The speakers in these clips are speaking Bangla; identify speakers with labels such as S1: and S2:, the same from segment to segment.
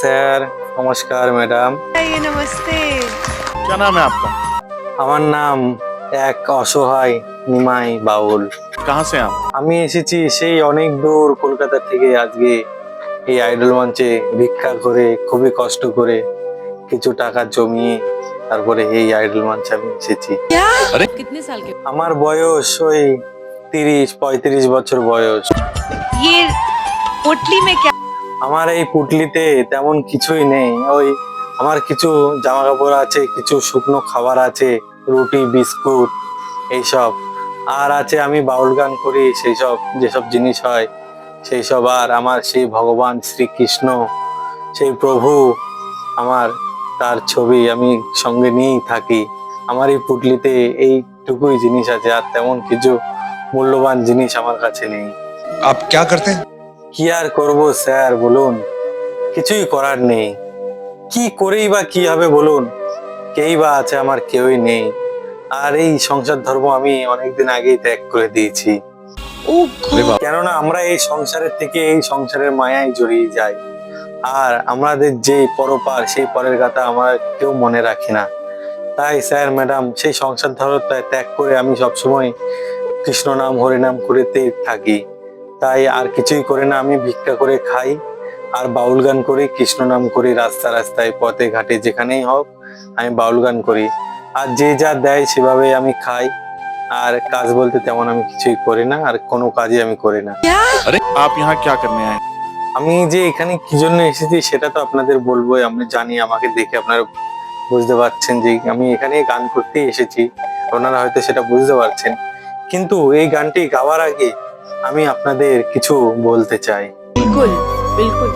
S1: নমস্কার স্যার নমস্কার ম্যাডাম
S2: ये नमस्ते
S3: क्या नाम है आपका
S1: আমার নাম এক অসহায় নিমাই বাউল
S3: कहाँ से हैं आप
S1: আমি এসেছি সেই অনেক দূর কলকাতা থেকে আজকে এই আইডল মঞ্চে ভিক্ষা করে খুবই কষ্ট করে কিছু টাকা জমিয়ে তারপরে এই আইডল মঞ্চে আমি এসেছি
S2: कितने साल के
S1: আমার বয়স ওই তিরিশ পঁয়ত্রিশ বছর বয়স
S2: ये पोटली में क्या
S1: আমার এই পুটলিতে তেমন কিছুই নেই। ওই আমার কিছু জামা কাপড় আছে, কিছু শুকনো খাবার আছে, রুটি, বিস্কুট এইসব। আর আছে আমি বাউল গান করি সেই সব যেসব জিনিস হয় সেই সব আর আমার সেই ভগবান শ্রীকৃষ্ণ, সেই প্রভু আমার তার ছবি আমি সঙ্গে নিয়েই থাকি। আমার এই পুটলিতে এইটুকুই জিনিস আছে, আর তেমন কিছু মূল্যবান জিনিস আমার কাছে নেই।
S4: আপ ক্যা করতে
S1: কি আর করব স্যার বলুন? কিছুই করার নেই। কি করেই বা কি হবে বলুন? কেই বা আছে আমার কেউই নেই। আর এই সংসার ধর্ম আমি অনেকদিন আগেই ত্যাগ করে দিয়েছি। কেননা আমরা এই সংসারের থেকে এই সংসারের মায়ায় জড়িয়ে যাই। আর আমাদের যে পরপার সেই পরের কথা আমরা কেউ মনে রাখি না। তাই স্যার ম্যাডাম সেই সংসার ধর্ম ত্যাগ করে আমি সবসময় কৃষ্ণ নাম হরিনাম করেতে থাকি। তাই আর কিছুই করে না আমি ভিক্ষা করে খাই আর বাউল গান করি কৃষ্ণ নাম করি রাস্তা রাস্তায় পথে ঘাটে যেখানেই হোক আমি বাউল গান করি। আর যে যা দেয় সেভাবে আমি খাই। আর কাজ বলতে তেমন আমি কিছুই করি না আর কোনো কাজই আমি করি না। আমি যে এখানে কি জন্য এসেছি সেটা তো আপনাদের বলব আমি জানি আমাকে দেখে আপনারা বুঝতে পারছেন যে আমি এখানে গান করতে এসেছি। আপনারা হয়তো সেটা বুঝতে পারছেন। কিন্তু এই গানটি গাওয়ার আগে আমি আপনাদের কিছু বলতে চাই।
S2: বিলকুল বিলকুল।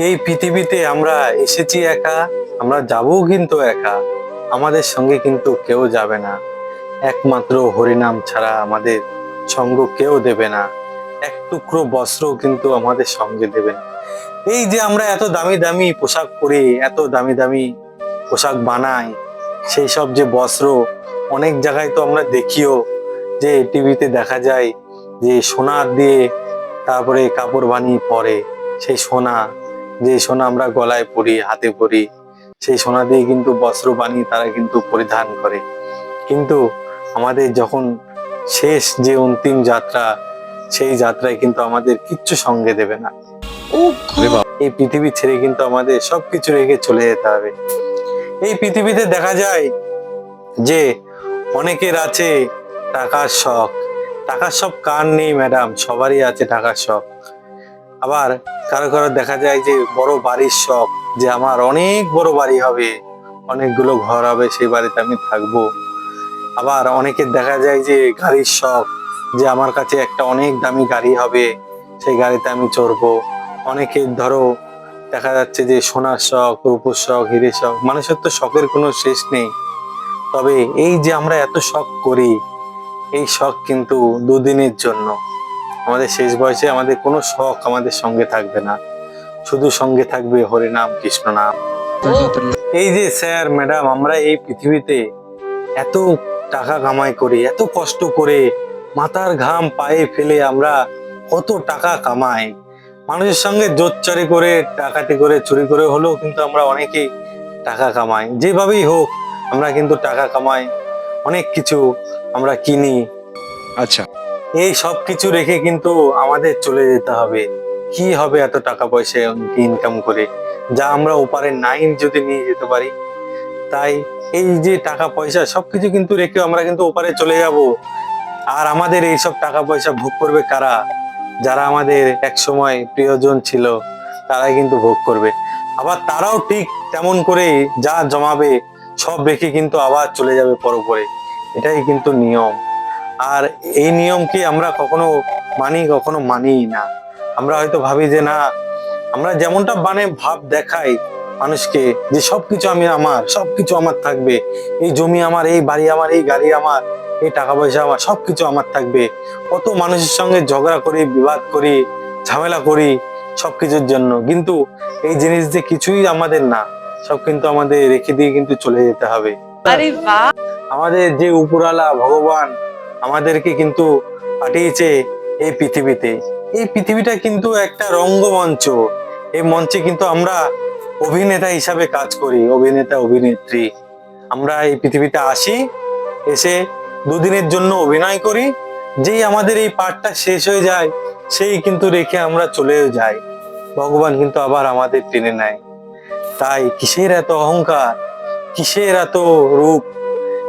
S1: এই পৃথিবীতে আমরা এসেছি একা আমরা যাব কিন্তু একা। আমাদের সঙ্গে কিন্তু কেউ যাবে না। একমাত্র হরিনাম ছাড়া আমাদের সঙ্গ কেউ দেবে না। এক টুকরো বস্ত্র কিন্তু আমাদের সঙ্গে দেবে না। এই যে আমরা এত দামি দামি পোশাক পরি এত দামি দামি পোশাক বানাই সেই সব যে বস্ত্র অনেক জায়গায় তো আমরা দেখিও যে টিভিতে দেখা যায় যে সোনা দিয়ে তারপরে কাপড় বানিয়ে পরে সেই সোনা যে সোনা আমরা গলায় পরি হাতে পরি সেই সোনা দিয়ে কিন্তু বস্ত্র বানিয়ে তারা কিন্তু পরিধান করে। কিন্তু আমাদের যখন শেষ যে অন্তিম যাত্রা সেই যাত্রায় কিন্তু আমাদের কিচ্ছু সঙ্গে দেবে না। এই পৃথিবী ছেড়ে কিন্তু আমাদের সবকিছু রেখে চলে যেতে হবে। এই পৃথিবীতে দেখা যায় যে অনেকের আছে টাকার শখ টাকার সব কার নেই ম্যাডাম সবারই আছে টাকার শখ আবার কারও কারও দেখা যায় যে বড় বাড়ির শখ যে আমার অনেক বড় বাড়ি হবে, অনেকগুলো ঘর হবে, সেই বাড়িতে আমি থাকব। আবার অনেকের দেখা যায় যে গাড়ির শখ যে আমার কাছে একটা অনেক দামি গাড়ি হবে, সেই গাড়িতে আমি চড়বো। অনেকের ধরো, দেখা যাচ্ছে যে সোনার শখ, রূপোর শখ, হিরের শখ, মানুষের তো শখের কোনো শেষ নেই। তবে এই যে আমরা এত শখ করি এই শখ কিন্তু দুদিনের জন্য। আমাদের শেষ বয়সে আমাদের কোনো শখ আমাদের সঙ্গে থাকবে না। শুধু সঙ্গে থাকবে হরিনাম কৃষ্ণ নাম। এই যে স্যার, ম্যাডাম, আমরা এই পৃথিবীতে এত টাকা কামাই করি, এত কষ্ট করে, মাথার ঘাম পায়ে ফেলে আমরা কত টাকা কামাই। মানুষের সঙ্গে জোচ্চারি করে, ডাকাতি করে, চুরি করে হলেও কিন্তু আমরা অনেকেই টাকা কামাই। যেভাবেই হোক, আমরা কিন্তু টাকা কামাই, অনেক কিছু আমরা কিনি।
S4: আচ্ছা।
S1: এই সব কিছু রেখে কিন্তু আমাদের চলে যেতে হবে। কি হবে এত টাকা পয়সা ইনকাম করে? যা আমরা ওপারে নাইন যদি নিয়ে যেতে পারি। তাই এই যে টাকা পয়সা সবকিছু কিন্তু রেখে আমরা কিন্তু ওপারে চলে যাব। আর আমাদের এই সব টাকা পয়সা ভোগ করবে কারা? যারা আমাদের এক সময় প্রিয়জন ছিল তারাই কিন্তু ভোগ করবে। আবার তারাও ঠিক তেমন করে যা জমাবে সব রেখে কিন্তু আবার চলে যাবে পরপরে এটাই কিন্তু নিয়ম। আর এই নিয়মকে আমরা কখনো মানি, কখনো মানিই না। আমরা হয়তো ভাবি যে না, আমরা যেমনটা মানে ভাব দেখাই মানুষকে যে সবকিছু আমি আমার, সবকিছু আমার থাকবে। এই জমি আমার, এই বাড়ি আমার, এই গাড়ি আমার, এই টাকা পয়সা আমার, সবকিছু আমার থাকবে। কত মানুষের সঙ্গে ঝগড়া করি, বিবাদ করি, ঝামেলা করি সবকিছুর জন্য। কিন্তু এই জিনিস যে কিছুই আমাদের না, সব কিন্তু আমাদের রেখে দিয়ে কিন্তু চলে যেতে হবে।
S2: আরে বাহ।
S1: আমাদের যে উপরালা ভগবান আমাদেরকে কিন্তু পাঠিয়েছে এই পৃথিবীতে। এই পৃথিবীটা কিন্তু একটা রঙ্গমঞ্চ। এই মঞ্চে কিন্তু আমরা অভিনেতা হিসাবে কাজ করি, অভিনেতা, অভিনেত্রী। আমরা এই পৃথিবীতে আসি, এসে দুদিনের জন্য অভিনয় করি। যেই আমাদের এই পাঠটা শেষ হয়ে যায়, সেই কিন্তু রেখে আমরা চলেও যাই। ভগবান কিন্তু আবার আমাদের টেনে নেয়। তাই কিসের এত অহংকার? কিসের এত রূপ?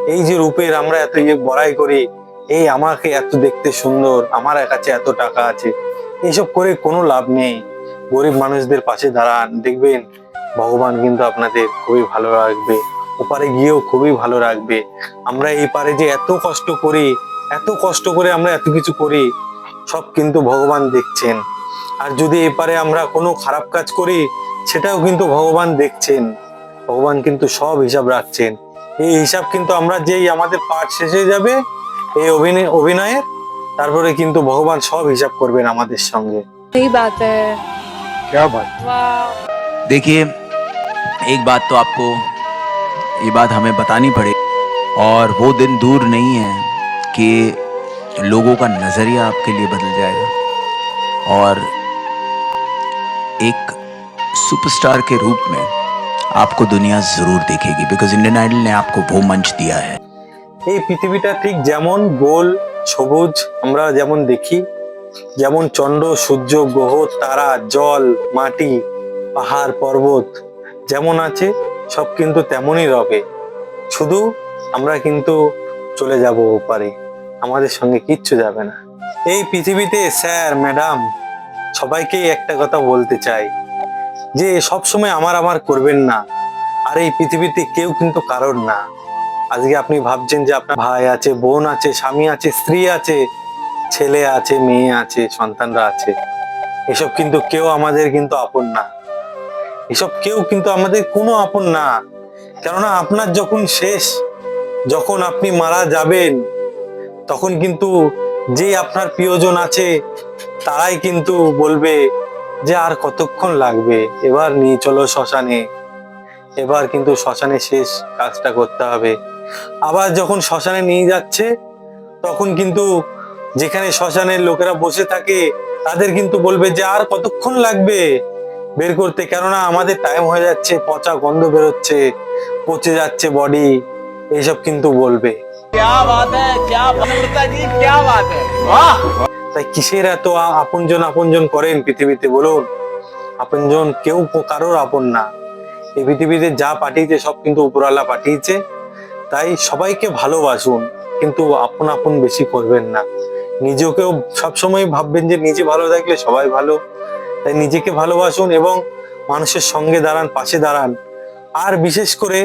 S1: এই যে রূপের আমরা এত ইয়ে বড়াই করি, এই আমাকে এত দেখতে সুন্দর, আমার কাছে এত টাকা আছে। এইসব করে কোনো লাভ নেই। গরিব মানুষদের পাশে দাঁড়ান, দেখবেন ভগবান কিন্তু আপনাদের খুবই ভালো রাখবে। ওপারে গিয়েও খুবই ভালো রাখবে। আমরা এই পারে যে এত কষ্ট করি, এত কষ্ট করে আমরা এত কিছু করি, সব কিন্তু ভগবান দেখছেন। আর যদি এপারে আমরা কোনো খারাপ কাজ করি, সেটাও কিন্তু ভগবান দেখছেন। ভগবান কিন্তু সব হিসাব রাখছেন এই হিসাব কিন্তু আমরা যেই আমাদের পাঠ শেষ হয়ে যাবে এই অভিনয় অভিনয়ের তারপরে কিন্তু ভগবান সব হিসাব করবেন আমাদের সঙ্গে
S2: सही बात है
S4: क्या बात
S2: वाह
S5: देखिए एक बात तो आपको ये बात हमें बतानी पड़े और वो दिन दूर नहीं है कि लोगों का नज़रिया आपके लिए बदल जाएगा और एक सुपरस्टार के रूप में आपको दुनिया ज़रूर देखेगी बिकॉज इंडियन आइडल ने आपको वो मंच दिया है
S1: এই পৃথিবীটা ঠিক যেমন গোল সবুজ আমরা যেমন দেখি যেমন চন্দ্র সূর্য গ্রহ তারা জল মাটি পাহাড় পর্বত যেমন আছে সব কিন্তু তেমনই রবে শুধু আমরা কিন্তু চলে যাব ওপারে আমাদের সঙ্গে কিচ্ছু যাবে না এই পৃথিবীতে স্যার ম্যাডাম সবাইকেই একটা কথা বলতে চাই যে সব সময় আমার আমার করবেন না। আর এই পৃথিবীতে কেউ কিন্তু কারোর না। আজকে আপনি ভাবছেন যে আপনার ভাই আছে, বোন আছে, স্বামী আছে, স্ত্রী আছে, ছেলে আছে, মেয়ে আছে, সন্তানরা আছে। এসব কিন্তু কেউ আমাদের কিন্তু আপন না। এসব কেউ কিন্তু আমাদের কোনো আপন না। কেননা আপনার যখন শেষ, যখন আপনি মারা যাবেন, তখন কিন্তু যে আপনার প্রিয়জন আছে, তারাই কিন্তু বলবে যে আর কতক্ষণ লাগবে? এবার নিয়ে চলো শ্মশানে। এবার কিন্তু শ্মশানে শেষ কাজটা করতে হবে। আবার যখন শ্মশানে নিয়ে যাচ্ছে, তখন কিন্তু যেখানে শ্মশানের লোকেরা বসে থাকে, তাদের কিন্তু বলবে যে আর কতক্ষণ লাগবে? বের করতে। কেননা আমাদের টাইম হয়ে যাচ্ছে, পচা গন্ধ বেরোচ্ছে, পচে যাচ্ছে বডি এইসব কিন্তু বলবে। তাই কিসের এত আপনজন আপনজন করেন পৃথিবীতে বলুন? আপনজন কেউ কারোর আপন না। এই পৃথিবীতে যা পাঠিয়েছে সব কিন্তু উপরওয়ালা পাঠিয়েছে। তাই সবাইকে ভালোবাসুন, কিন্তু আপন আপন বেশি করবেন না। নিজেকেও সবসময় ভাববেন যে নিজে ভালো থাকলে সবাই ভালো। তাই নিজেকে ভালোবাসুন এবং মানুষের সঙ্গে দাঁড়ান, পাশে দাঁড়ান। আর বিশেষ করে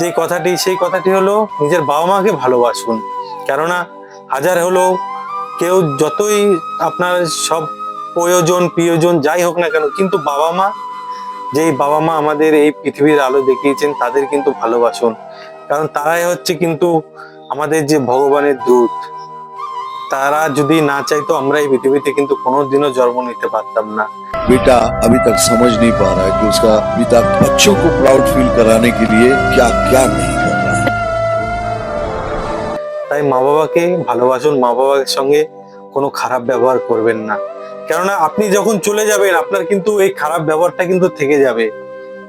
S1: যে কথাটি, সেই কথাটি হলো নিজের বাবা মাকে ভালোবাসুন। কেননা হাজার হলো কেউ যতই আপনার সব প্রয়োজন প্রিয়জন যাই হোক না কেন কিন্তু বাবা মা যেই বাবা মা আমাদের এই পৃথিবীর আলো দেখিয়েছেন তাদের কিন্তু ভালোবাসুন কারণ তারাই হচ্ছে কিন্তু আমাদের যে ভগবানের দূত তারা যদি না চাইতো আমরা এই পৃথিবীতে কিন্তু কোনোদিনও জন্ম নিতে পারতাম না
S6: बेटा अभी तक समझ नहीं पा रहा है कि उसका पिता बच्चों को प्राउड फील कराने के लिए क्या क्या नहीं कर रहा है
S1: তাই মা বাবাকে ভালোবাসুন, মা বাবার সঙ্গে কোনো খারাপ ব্যবহার করবেন না। কেননা আপনি যখন চলে যাবেন, আপনার কিন্তু এই খারাপ ব্যবহারটা কিন্তু থেকে যাবে।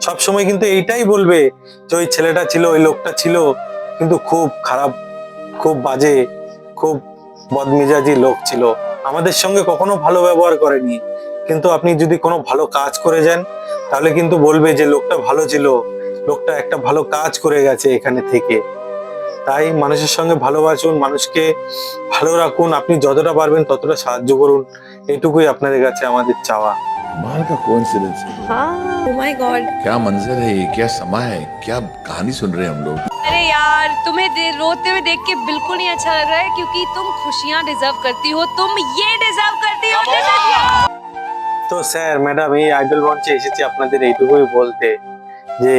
S1: সব সময় কিন্তু এইটাই বলবে যে, ওই ছেলেটা ছিল, ওই লোকটা ছিল। কিন্তু খুব খারাপ, খুব বাজে, খুব বদমেজাজি লোক ছিল। আমাদের সঙ্গে কখনো ভালো ব্যবহার করেনি। কিন্তু আপনি যদি কোনো ভালো কাজ করে যান, তাহলে কিন্তু বলবে যে, লোকটা ভালো ছিল। লোকটা একটা ভালো কাজ করে গেছে এখানে থেকে। তাই মানুষের সঙ্গে ভালোবাসুন মানুষকে ভালো রাখুন আপনি যতটা পারবেন ততটা সাহায্য করুন এইটুকুই আপনাদের কাছে আমাদের চাওয়া
S6: कमाल का कोइंसिडेंस है
S2: हाँ ओ माय गॉड
S6: क्या मंजर है ये क्या समा है क्या कहानी सुन रहे हैं हम लोग
S2: अरे यार तुम्हें दे- रोते हुए देख के बिल्कुल नहीं अच्छा लग रहा है क्योंकि तुम खुशियाँ डिजर्व करती हो तुम ये डिजर्व करती हो
S1: তো স্যার ম্যাডাম এই আইডল মঞ্চে এসেছি আপনাদের এইটুকুই বলতে যে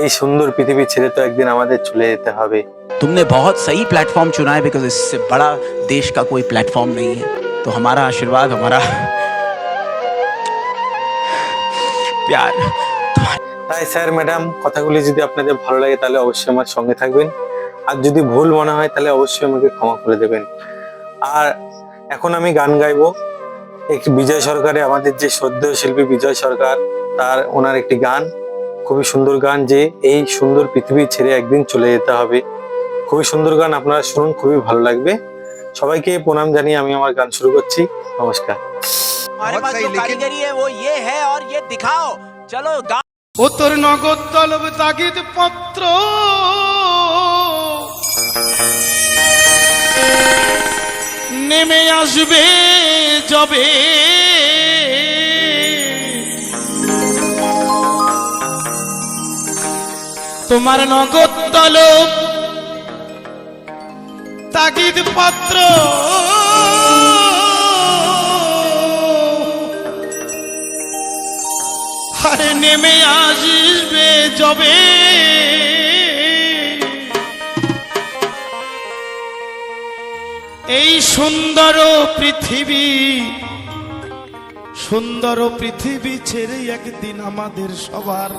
S1: এই সুন্দর পৃথিবী ছেড়ে তো একদিন আমাদের চলে যেতে হবে
S5: तुमने बहुत सही प्लेटफॉर्म चुना है बिकॉज इससे बड़ा देश का कोई प्लेटफॉर्म नहीं है तो हमारा आशीर्वाद हमारा प्यार
S1: তাই স্যার ম্যাডাম কথাগুলি যদি আপনাদের ভালো লাগে তাহলে অবশ্যই আমার সঙ্গে থাকবেন আর যদি ভুল মনে হয় তাহলে অবশ্যই আমাকে ক্ষমা করে দেবেন আর এখন আমি গান গাইবো এক বিজয় সরকারে আমাদের যে শ্রদ্ধেয় শিল্পী বিজয় সরকার তার ওনার একটি গান খুবই সুন্দর গান যে এই সুন্দর পৃথিবী ছেড়ে একদিন চলে যেতে হবে খুবই সুন্দর গান আপনারা শুনুন খুবই ভালো লাগবে। সবাইকে প্রণাম জানিয়ে আমি আমার গান শুরু করছি। নমস্কার।
S7: ও তোর নগদ তলব তাগিদ পত্র নেমে আসবে যবে তোমার নগদ তলব তাগিদ পত্র। আরে নেমে আসবে যবে। এই সুন্দর পৃথিবী সুন্দর পৃথিবী ছেড়ে একদিন আমাদের সবার।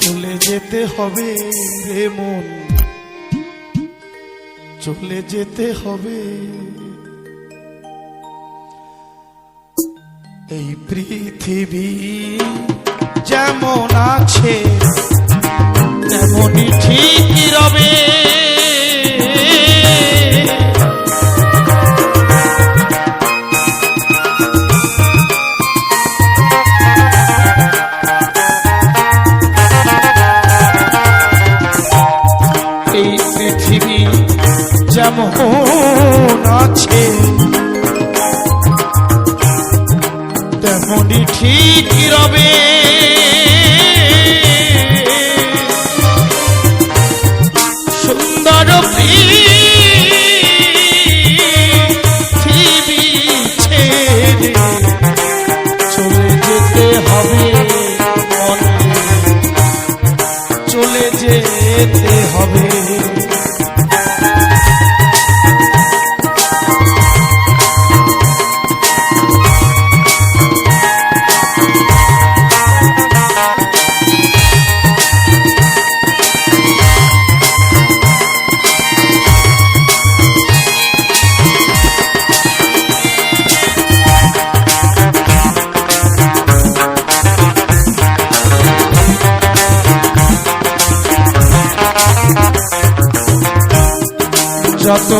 S7: চলে যেতে হবে রে মন। চলে যেতে হবে। এই পৃথিবী যেমন আছে তেমনই ঠিক রবে।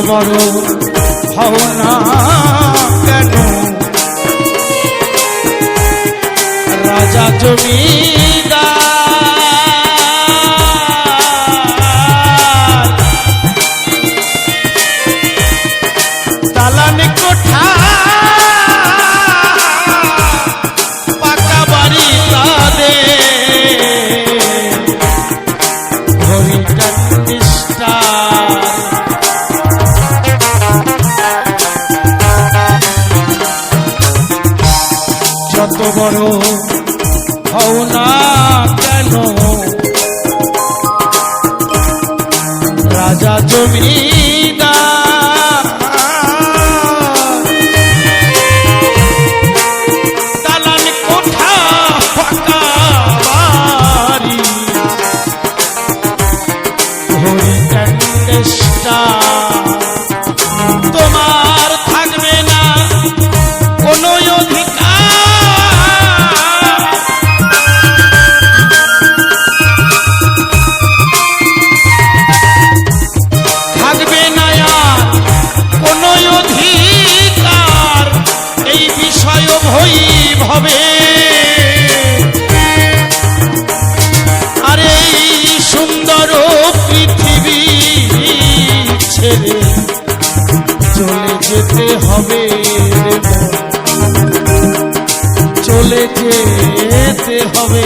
S7: বড় ভাবনা কেন? রাজা জমিদার যত চলে যেতে হবে রে। চলে যেতে হবে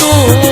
S7: দিবে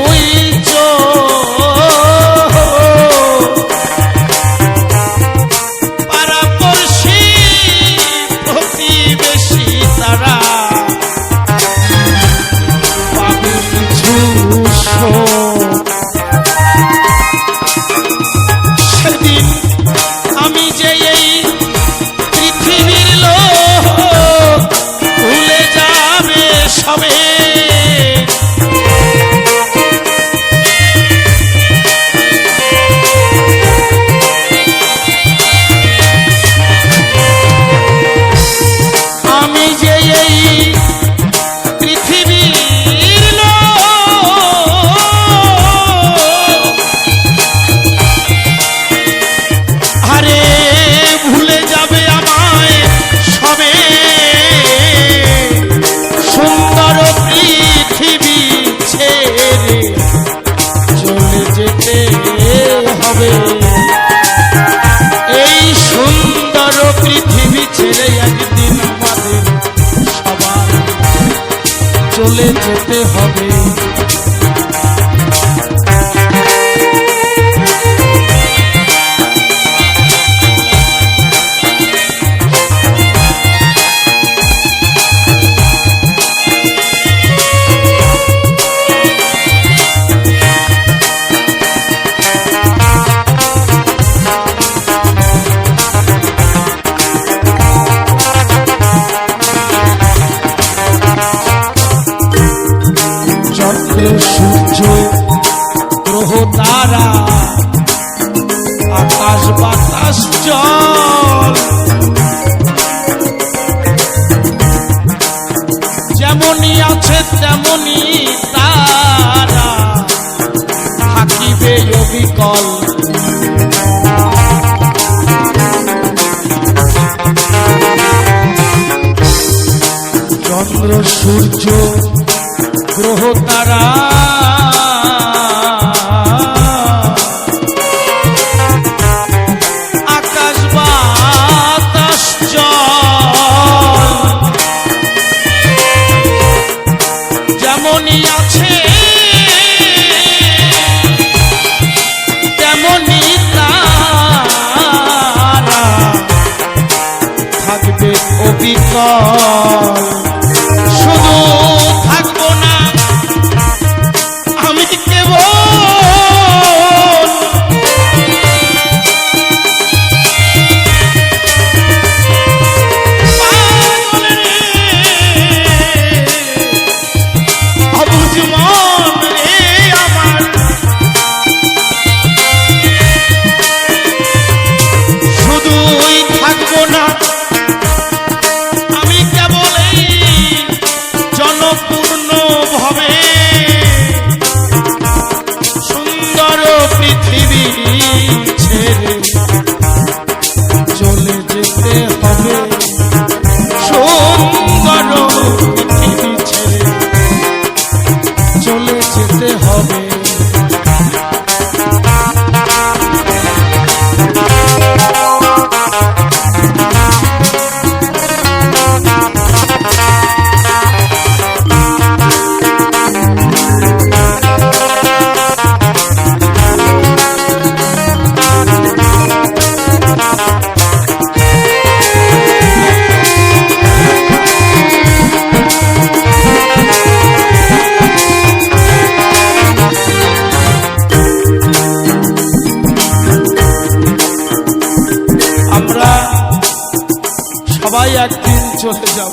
S7: সবাই একদিন চলে যাব।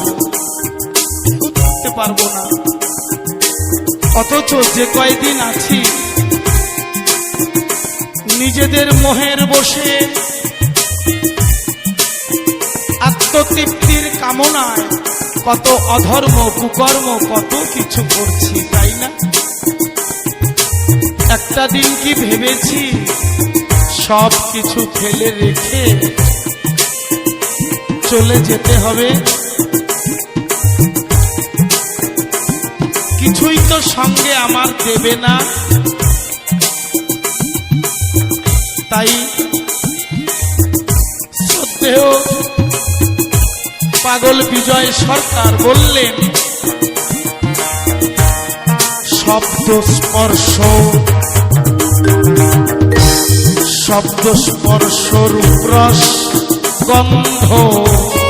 S7: করতে পারব না। অথচ যে কয়দিন আছি, নিজেদের মোহের বসে আত্মতৃপ্তির কামনায় কত অধর্ম, কুকর্ম, কত কিছু করছি, তাই না? একটা দিন কি ভেবেছি সব কিছু ফেলে রেখে চলে যেতে হবে। কিছুই তো সঙ্গে আমার দেবে না। তাই শ্রদ্ধেয় পাগল বিজয় সরকার বললেন, শব্দ স্পর্শ শব্দ স্পর্শ রূপরস। গন্ধ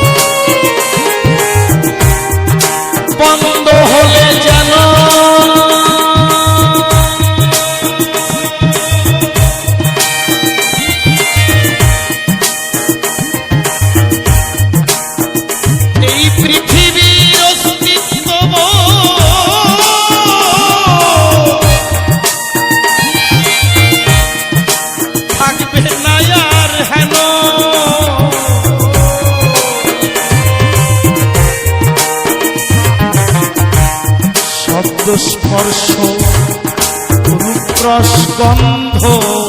S7: রূপরস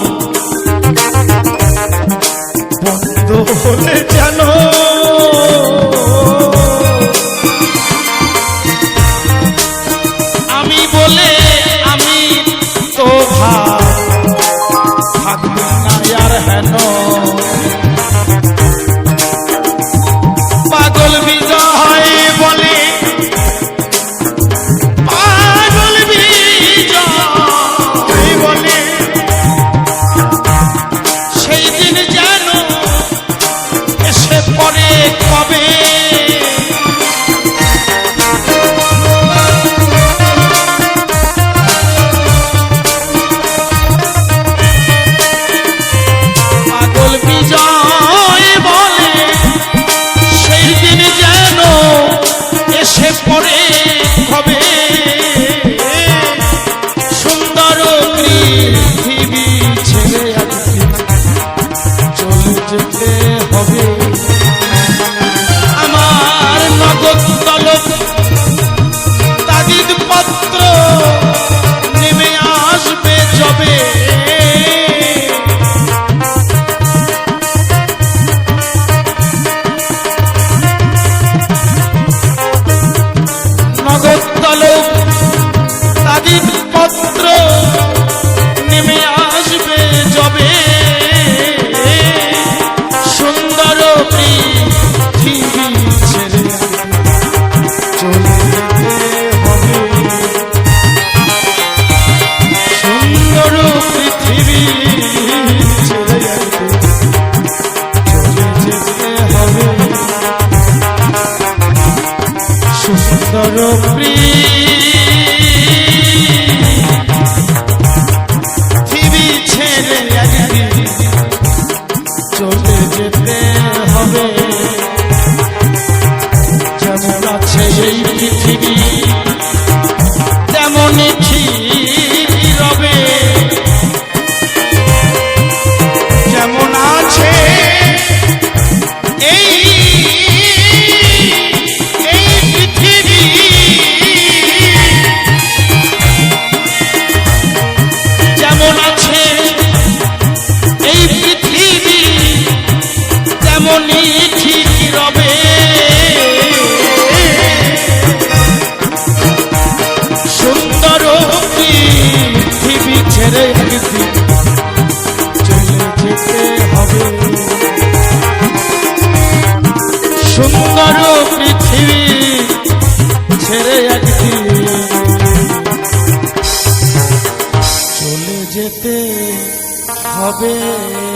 S7: তাগিদ হবে